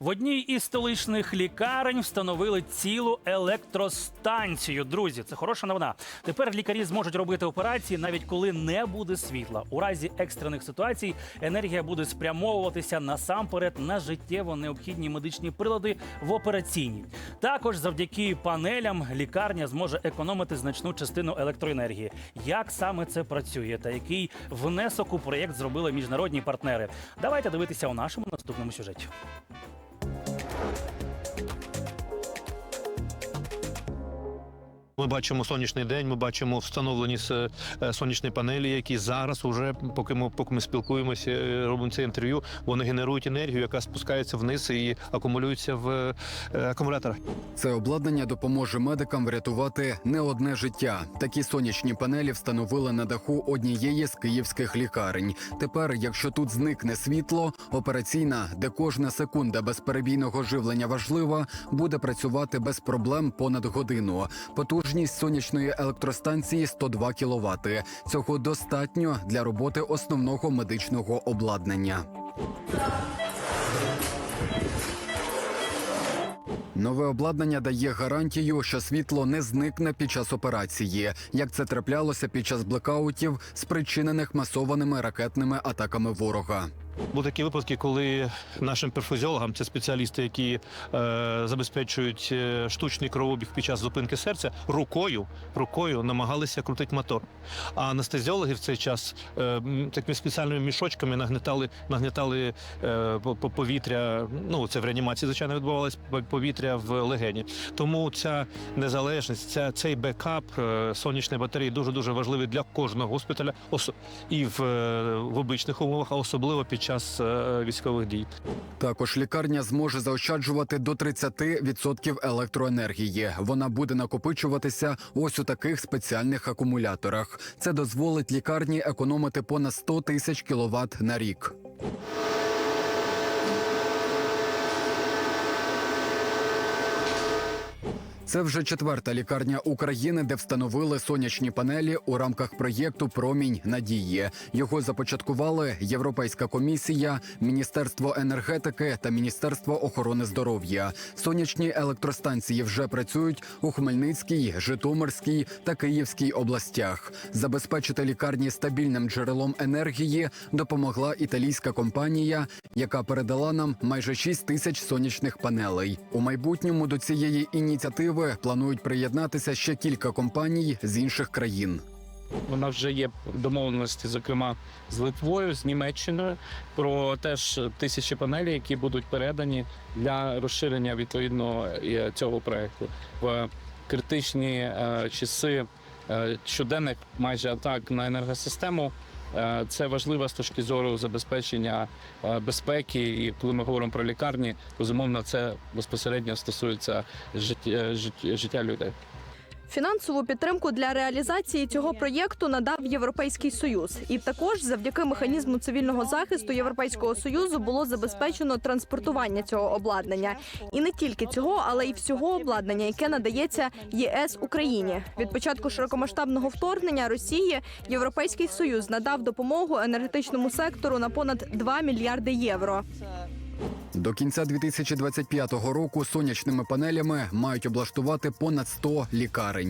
В одній із столичних лікарень встановили цілу електростанцію. Друзі, це хороша новина. Тепер лікарі зможуть робити операції навіть коли не буде світла. У разі екстрених ситуацій енергія буде спрямовуватися насамперед на життєво необхідні медичні прилади в операційній. Також завдяки панелям лікарня зможе економити значну частину електроенергії. Як саме це працює та який внесок у проєкт зробили міжнародні партнери? Давайте дивитися у нашому наступному сюжеті. Ми бачимо сонячний день, ми бачимо встановлені е, сонячні панелі, які зараз, уже, поки ми поки ми спілкуємося, е, робимо це інтерв'ю, вони генерують енергію, яка спускається вниз і акумулюється в е, акумуляторах. Це обладнання допоможе медикам врятувати не одне життя. Такі сонячні панелі встановили на даху однієї з київських лікарень. Тепер, якщо тут зникне світло, операційна, де кожна секунда безперебійного живлення важлива, буде працювати без проблем понад годину. Потужність сонячної електростанції 102 кВт. Цього достатньо для роботи основного медичного обладнання. Нове обладнання дає гарантію, що світло не зникне під час операції, як це траплялося під час блекаутів, спричинених масованими ракетними атаками ворога. Були такі випадки, коли нашим перфузіологам, це спеціалісти, які е, забезпечують е, штучний кровообіг під час зупинки серця, рукою, рукою намагалися крутити мотор. А анестезіологи в цей час е, такими спеціальними мішочками нагнетали, нагнетали е, по- по- повітря. Ну це в реанімації, звичайно, відбувалось повітря в легені. Тому ця незалежність, ця цей бекап е, сонячної батареї дуже дуже важливий для кожного госпіталя, ос- і в, е, в обичних умовах, а особливо під час е, військових дій. Також лікарня зможе заощаджувати до 30% електроенергії. Вона буде накопичуватися ось у таких спеціальних акумуляторах. Це дозволить лікарні економити понад 100 тисяч кіловат на рік. Це вже четверта лікарня України, де встановили сонячні панелі у рамках проєкту Промінь надії. Його започаткували Європейська комісія, Міністерство енергетики та Міністерство охорони здоров'я. Сонячні електростанції вже працюють у Хмельницькій, Житомирській та Київській областях. Забезпечити лікарні стабільним джерелом енергії допомогла італійська компанія, яка передала нам майже 6 тисяч сонячних панелей. У майбутньому до цієї ініціативи планують приєднатися ще кілька компаній з інших країн. Вона вже є домовленості, зокрема з Литвою, з Німеччиною, про теж тисячі панелей, які будуть передані для розширення відповідно е, цього проекту в критичні е, часи е, щоденних майже атак на енергосистему. Е, Це важливо з точки зору забезпечення е, безпеки. І коли ми говоримо про лікарні, безумовно, це безпосередньо стосується життя, життя людей. Фінансову підтримку для реалізації цього проєкту надав Європейський Союз, і також завдяки механізму цивільного захисту Європейського союзу було забезпечено транспортування цього обладнання. І не тільки цього, але й всього обладнання, яке надається ЄС Україні. Від початку широкомасштабного вторгнення Росії Європейський Союз надав допомогу енергетичному сектору на понад 2 мільярди євро. До кінця 2025 року сонячними панелями мають облаштувати понад 100 лікарень.